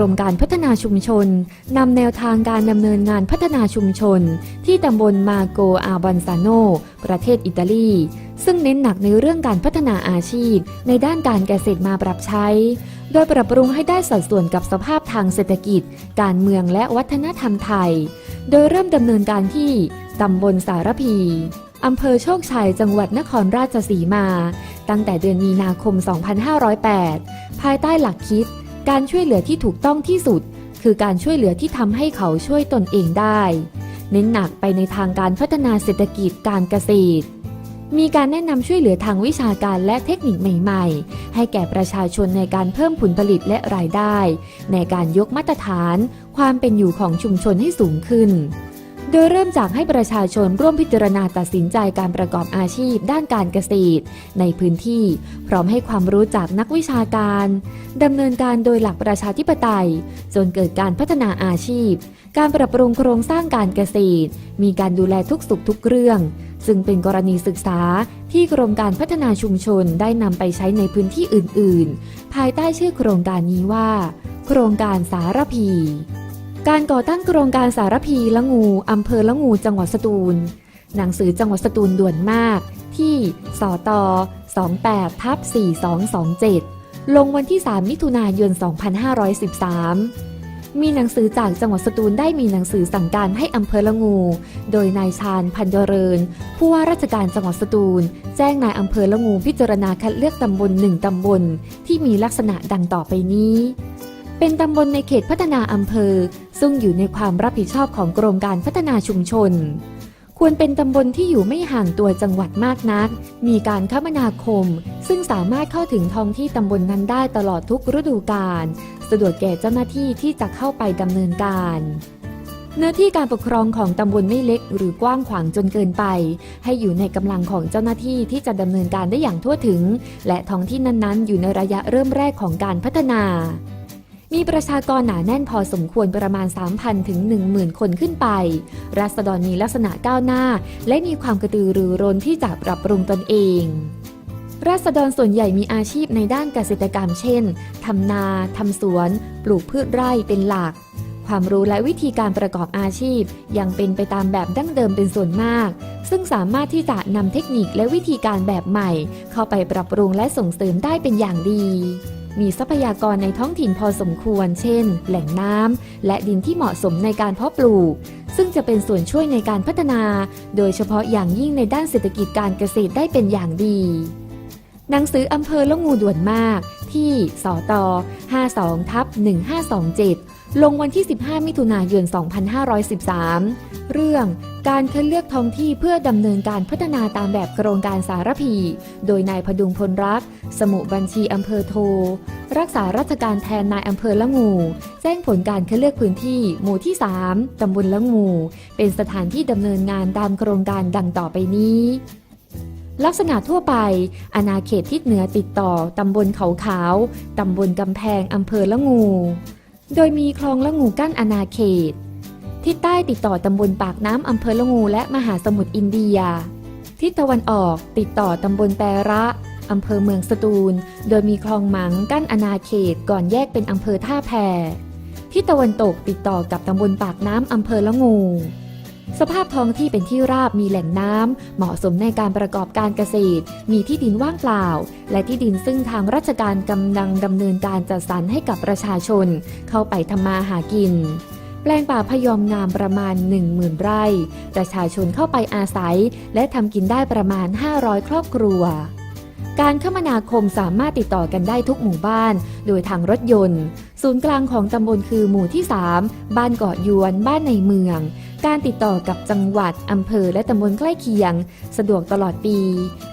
รมการพัฒนาชุมชนนำแนวทางการดำเนินงานพัฒนาชุมชน ที่ตำบลมาโกอาบันซาโน ประเทศอิตาลี ซึ่งเน้นหนักในเรื่องการพัฒนาอาชีพ ในด้านการเกษตรมาปรับใช้ โดยปรับปรุงให้ได้สัดส่วนกับสภาพทางเศรษฐกิจ การเมืองและวัฒนธรรมไทย โดยเริ่มดำเนินการที่ตำบลสารพีอำเภอโชคชัย จังหวัดนครราชสีมา ตั้งแต่เดือนมีนาคม 2508 ภายใต้หลักคิด การช่วยเหลือที่ถูกต้องที่สุด คือการช่วยเหลือที่ทำให้เขาช่วยตนเองได้ เน้นหนักไปในทางการพัฒนาเศรษฐกิจการเกษตร มีการแนะนำช่วยเหลือทางวิชาการและเทคนิคใหม่ ๆ ให้แก่ประชาชนในการเพิ่มผลผลิตและรายได้ ในการยกมาตรฐาน ความเป็นอยู่ของชุมชนให้สูงขึ้น โดยเริ่มจากให้ประชาชนร่วมพิจารณาตัดสินใจการประกอบอาชีพ ด้านการเกษตร ในพื้นที่ พร้อมให้ความรู้จากนักวิชาการดำเนินการโดยหลักประชาธิปไตย จนเกิดการพัฒนาอาชีพ การปรับปรุงโครงสร้างการเกษตร มีการดูแลทุกสุขทุกเรื่อง ซึ่งเป็นกรณีศึกษาที่กรมการพัฒนาชุมชนได้นำไปใช้ในพื้นที่อื่น ๆ ภายใต้ชื่อโครงการนี้ว่า โครงการสารพี การก่อตั้งโครงการสารพีละงูอำเภอละงูจังหวัดสตูล หนังสือจังหวัดสตูลด่วนมาก ที่สต28ทับ4227 ลงวันที่ 3 มิถุนายน 2513 มีหนังสือจากจังหวัดสตูลได้มีหนังสือสั่งการให้อำเภอละงู โดยนายชาญพันเริญผู้ว่าราชการจังหวัดสตูล แจ้งนายอำเภอละงูพิจารณาคัดเลือกตำบลหนึ่งตำบล ที่มีลักษณะดังต่อไปนี้ เป็นตำบลในเขตพัฒนาอำเภอ ซึ่งอยู่ในความรับผิดชอบของกรมการพัฒนาชุมชน ควรเป็นตำบลที่อยู่ไม่ห่างตัวจังหวัดมากนัก มีการคมนาคม ซึ่งสามารถเข้าถึงท้องที่ตำบลนั้นได้ตลอดทุกฤดูกาลสะดวกแก่เจ้าหน้าที่ที่จะเข้าไปดำเนินการเนื้อที่การปกครองของตำบลไม่เล็กหรือกว้างขวางจนเกินไป ให้อยู่ในกำลังของเจ้าหน้าที่ที่จะดำเนินการได้อย่างทั่วถึง และท้องที่นั้นๆ อยู่ในระยะเริ่มแรกของการพัฒนา มีประชากรหนาแน่นพอสมควรประมาณ 3,000 ถึง 10,000 คนขึ้นไปรัษฎรมีลักษณะก้าวหน้า และมีความกระตือรือร้นที่จะปรับปรุงตนเอง ราษฎรส่วนใหญ่มีอาชีพในด้านเกษตรกรรมเช่น ทำนา ทำสวน ปลูกพืชไร่เป็นหลัก ความรู้และวิธีการประกอบอาชีพ ยังเป็นไปตามแบบดั้งเดิมเป็นส่วนมาก ซึ่งสามารถที่จะนำเทคนิคและวิธีการแบบใหม่ เข้าไปปรับปรุงและส่งเสริมได้เป็นอย่างดี มีทรัพยากรในท้องถิ่นพอสมควร เช่น แหล่งน้ำและดินที่เหมาะสมในการเพาะปลูก ซึ่งจะเป็นส่วนช่วยในการพัฒนา โดยเฉพาะอย่างยิ่งในด้านเศรษฐกิจการเกษตรได้เป็นอย่างดี หนังสืออำเภอละงูด่วนมากที่สต52ทับ1527 ลงวันที่ 15 มิถุนายน 2513 เรื่องการคัดเลือกท้องที่เพื่อดำเนินการพัฒนาตามแบบโครงการสารพี โดยนายพดุงพลรัก สมุบัญชีอำเภอโท รักษาราชการแทนนายอำเภอละงู แจ้งผลการคัดเลือกพื้นที่ หมู่ที่ 3 ตำบลละงู เป็นสถานที่ดำเนินงานตามโครงการดังต่อไปนี้ลักษณะทั่วไป อาณาเขตทิศเหนือติดต่อ ตำบลเขาขาว ตำบลกำแพง อำเภอละงู โดยมีคลองละงูกั้นอาณาเขต ทิศใต้ติดต่อตำบลปากน้ำอำเภอละงูและมหาสมุทรอินเดีย ทิศตะวันออกติดต่อตำบลแประอำเภอเมืองสตูล โดยมีคลองหมังกั้นอาณาเขตก่อนแยกเป็นอำเภอท่าแพทิศตะวันตกติดต่อกับตำบลปากน้ำอำเภอละงู สภาพท้องที่เป็นที่ราบมีแหล่งน้ำ เหมาะสมในการประกอบการเกษตร มีที่ดินว่างเปล่า และที่ดินซึ่งทางราชการกำลังดำเนินการจัดสรรให้กับประชาชน เข้าไปทำมาหากิน แปลงป่าพยอมงามประมาณ 10,000 ไร่ ประชาชนเข้าไปอาศัย และทำกินได้ประมาณ 500 ครอบครัวการคมนาคมสามารถติดต่อกันได้ทุกหมู่บ้าน โดยทางรถยนต์ ศูนย์กลางของตำบลคือหมู่ที่ 3 บ้านเกาะยวน บ้านในเมือง การติดต่อกับจังหวัด อำเภอ และตำบลใกล้เคียง สะดวกตลอดปี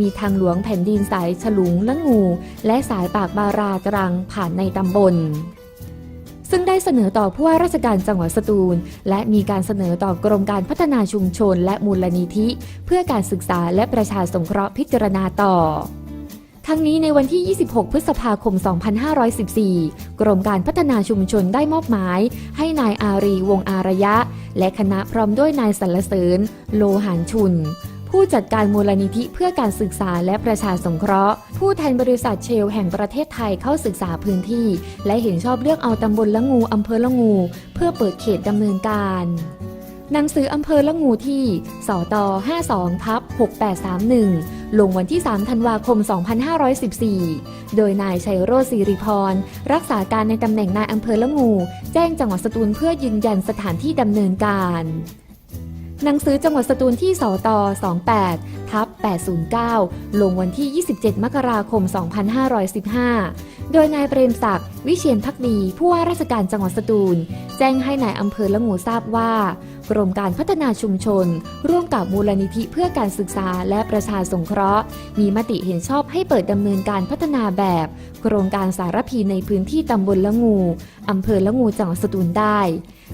มีทางหลวงแผ่นดินสายฉลุงและงู และสายปากบาราตรังผ่านในตำบล ซึ่งได้เสนอต่อผู้ว่าราชการจังหวัดสตูล และมีการเสนอต่อกรมการพัฒนาชุมชน และมูลนิธิ เพื่อการศึกษาและประชาสงเคราะห์พิจารณาต่อ ทั้งนี้ในวันที่ 26 พฤษภาคม 2514 กรมการพัฒนาชุมชนได้มอบหมาย ให้นายอารีวงอารยะ และคณะพร้อมด้วยนายสรรเสริญ โลหานชุนผู้ผู้จัดการมูลนิธิเพื่อการศึกษาและประชาสงเคราะห์ ผู้แทนบริษัทเชลแห่งประเทศไทยเข้าศึกษาพื้นที่ และเห็นชอบเลือกเอาตำบลละงูอำเภอละงู เพื่อเปิดเขตดำเนินการหนังสืออำเภอละงูที่ สต 52ทับ6831 ลงวันที่ 3 ธันวาคม 2514 โดยนายชัยโรศิริพร รักษาการในตำแหน่งนายอำเภอละงู แจ้งจังหวัดสตูลเพื่อยืนยันสถานที่ดำเนินการหนังสือจังหวัดสตูลที่สต28 ทับ 809 ลงวันที่ 27 มกราคม 2515 โดยนายเปรมศักดิ์วิเชียนพักดี ผู้ว่าราชการจังหวัดสตูล แจ้งให้นายอำเภอละงูทราบว่า กรมการพัฒนาชุมชน ร่วมกับมูลนิธิเพื่อการศึกษาและประชาสงเคราะห์ มีมติเห็นชอบให้เปิดดำเนินการพัฒนาแบบ โครงการสารพีในพื้นที่ตำบลละงูอำเภอละงูจังหวัดสตูลได้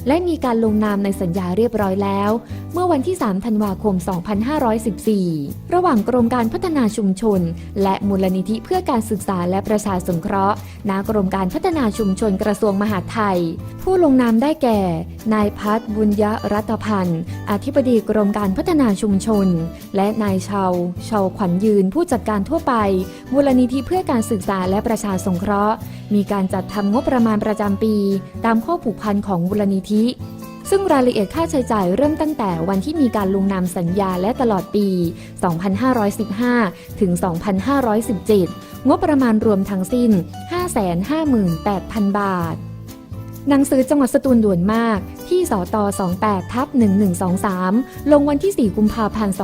และมีการลงนามในสัญญาเรียบร้อยแล้ว เมื่อวันที่ 3 ธันวาคม 2514 ระหว่างกรมการพัฒนาชุมชน และมูลนิธิเพื่อการศึกษาและประชาสงเคราะห์ณกรมการพัฒนาชุมชนกระทรวงมหาดไทย ผู้ลงนามได้แก่ นายพัฒน์บุญยรัตพันธ์ อธิบดีกรมการพัฒนาชุมชน และนายชาวชาวขวัญยืนผู้จัดการทั่วไปมูลนิธิเพื่อการศึกษาและประชาสงเคราะห์ มีการจัดทำงบประมาณประจำปี ตามข้อผูกพันของมูลนิธิซึ่งรายละเอียดค่าใช้จ่ายเริ่มตั้งแต่วันที่มีการลงนามสัญญาและตลอดปี 2515 ถึง 2517 งบประมาณรวมทั้งสิ้น 558,000 บาท หนังสือจังหวัดสตูลด่วนมาก ที่สต28ทับ1123 ลงวันที่ 4 กุมภาพันธ์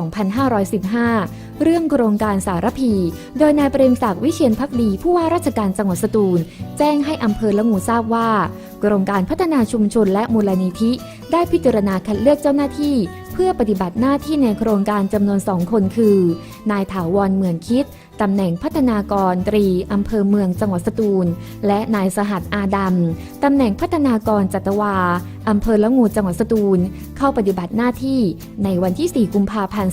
2515 เรื่องโครงการสารพี โดยนายเปรมศักดิ์วิเชียนพักดีผู้ว่าราชการจังหวัดสตูล แจ้งให้อำเภอละงูทราบว่า โครงการพัฒนาชุมชนและมูลนิธิ ได้พิจารณาคัดเลือกเจ้าหน้าที่ พื่อปฏิบัติหน้าที่ในโครงการจำนวนสองคนคือ นายถาวรเหมือนคิดตำแหน่งพัฒนากรตรีอำเภอเมืองจังหวัดสตูล และนายสหัสอาดำตำแหน่งพัฒนากรจัตวาอำเภอละงูจังหวัดสตูล เข้าปฏิบัติหน้าที่ในวันที่ 4 กุมภาพันธ์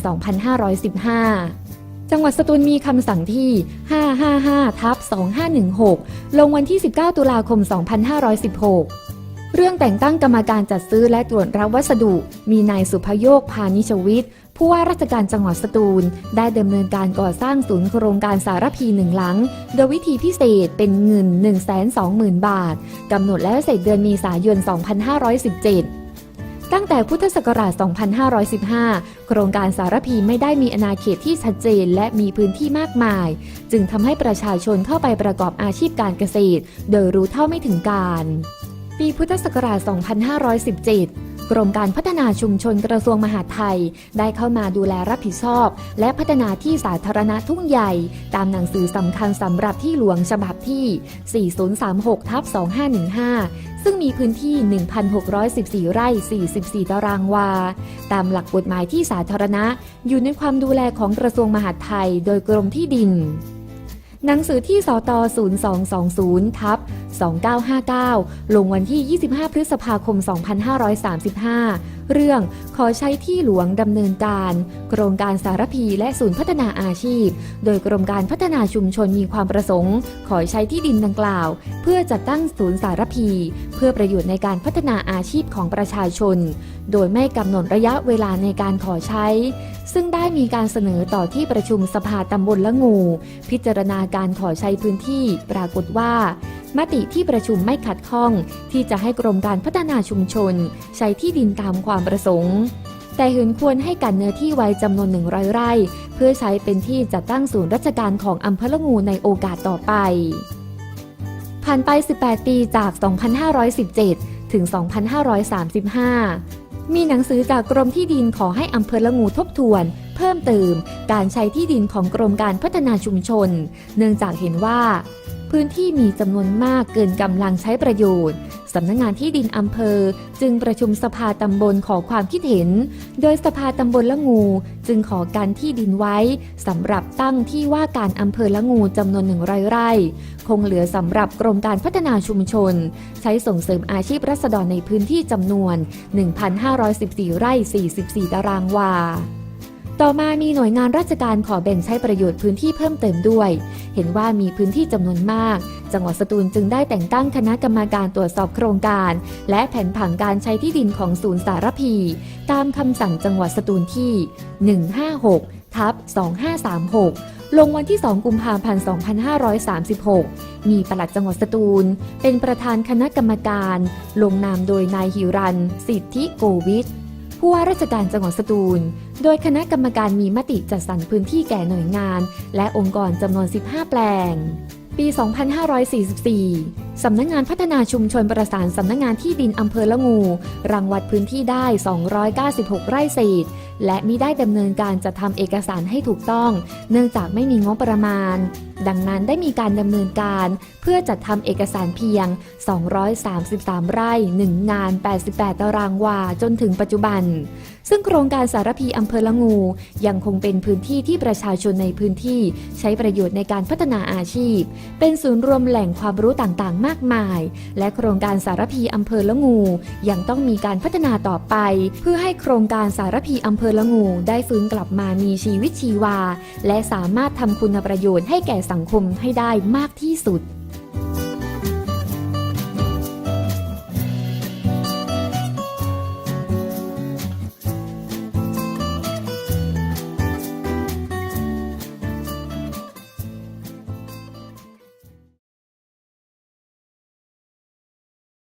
2515จังหวัดสตูลมีคำสั่งที่ 555 ทับ 2516 ลงวันที่ 19 ตุลาคม 2516 เรื่องแต่งตั้งกรรมการจัดซื้อและตรวจรับวัสดุ มีนายสุภโยคพานิชวิทย์ผู้ว่าราชการจังหวัดสตูล ได้ดำเนินการก่อสร้างศูนย์โครงการสารพีหนึ่งหลัง โดยวิธีพิเศษเป็นเงิน 120,000 บาท กำหนดแล้วเสร็จเดือนเมีสายน 2517ตั้งแต่พุทธศักราช 2515 โครงการสารพีไม่ได้มีอาณาเขตที่ชัดเจนและมีพื้นที่มากมาย จึงทำให้ประชาชนเข้าไปประกอบอาชีพการเกษตร โดยรู้เท่าไม่ถึงการ ปีพุทธศักราช 2517 กรมการพัฒนาชุมชนกระทรวงมหาดไทย ได้เข้ามาดูแลรับผิดชอบ และพัฒนาที่สาธารณะทุ่งใหญ่ ตามหนังสือสำคัญสำหรับที่หลวงฉบับที่ 4036ทับ2515 ซึ่งมีพื้นที่ 1,614 ไร่ 44 ตารางวา ตามหลักกฎหมายที่สาธารณะ อยู่ในความดูแลของกระทรวงมหาดไทย โดยกรมที่ดินหนังสือที่สต 0220 ทับ 2959 ลงวันที่ 25 พฤษภาคม 2535 เรื่องขอใช้ที่หลวงดำเนินการ โครงการสารพีและศูนย์พัฒนาอาชีพ โดยกรมการพัฒนาชุมชนมีความประสงค์ ขอใช้ที่ดินดังกล่าว เพื่อจัดตั้งศูนย์สารพี เพื่อประโยชน์ในการพัฒนาอาชีพของประชาชน โดยไม่กำหนดระยะเวลาในการขอใช้ ซึ่งได้มีการเสนอต่อที่ประชุมสภาตำบลละงู พิจารณาการขอใช้พื้นที่ปรากฏว่า มติที่ประชุมไม่ขัดข้อง ที่จะให้กรมการพัฒนาชุมชน ใช้ที่ดินตามความประสงค์ แต่เห็นควรให้กันเนื้อที่ไว้จำนวนหนึ่งร้อยไร่ เพื่อใช้เป็นที่จัดตั้งศูนย์ราชการของอำเภอละงูในโอกาสต่อไป ผ่านไป 18 ปีจาก 2517 ถึง 2535มีหนังสือจากกรมที่ดินขอให้อำเภอละงูทบทวน เพิ่มเติมการใช้ที่ดินของกรมการพัฒนาชุมชน เนื่องจากเห็นว่า พื้นที่มีจำนวนมากเกินกำลังใช้ประโยชน์สำนักงงานที่ดินอำเภอ จึงประชุมสภาตำบลขอความคิดเห็น โดยสภาตำบลละงู จึงขอการที่ดินไว้สำหรับตั้งที่ว่าการอำเภอละงูจำนวนหนึ่งร้อยไร่ คงเหลือสำหรับกรมการพัฒนาชุมชน ใช้ส่งเสริมอาชีพรัษฎรในพื้นที่จำนวน 1,514 ไร่ 44 ตารางวา ต่อมามีหน่วยงานราชการขอแบ่งใช้ประโยชน์พื้นที่เพิ่มเติมด้วย เห็นว่ามีพื้นที่จำนวนมาก จังหวัดสตูลจึงได้แต่งตั้งคณะกรรมาการตรวจสอบโครงการ และแผนผังการใช้ที่ดินของศูนย์สารพี ตามคำสั่งจังหวัดสตูลที่ 156 ทับ 2536 ลงวันที่ 2 กุมภาพันธ์ 2536มีปลัดจังหวัดสตูล เป็นประธานคณะกรรมการ ลงนามโดยนายหิรัน สิทธิโกวิทผู้ว่าราชการจังหวัดสตูล โดยคณะกรรมการมีมติจัดสรรพื้นที่แก่หน่วยงาน และองค์กรจำนวน 15 แปลง ปี 2544 สำนักงงานพัฒนาชุมชนประสานสำนักงงานที่ดินอำเภอละงู รังวัดพื้นที่ได้ 296 ไร่เศษ และมิได้ดำเนินการจัดทำเอกสารให้ถูกต้อง เนื่องจากไม่มีงบประมาณดังนั้นได้มีการดำเนินการเพื่อจัดทำเอกสารเพียง 233 ไร่ 1 งาน 88 ตารางวาจนถึงปัจจุบัน ซึ่งโครงการสารพีอำเภอละงู ยังคงเป็นพื้นที่ที่ประชาชนในพื้นที่ ใช้ประโยชน์ในการพัฒนาอาชีพ เป็นศูนย์รวมแหล่งความรู้ต่างๆ มากมาย และโครงการสารพีอำเภอละงู ยังต้องมีการพัฒนาต่อไป เพื่อให้โครงการสารพีอำเภอละงู ได้ฟื้นกลับมามีชีวิตชีวา และสามารถทำคุณประโยชน์ให้แก่สังคมให้ได้มากที่สุด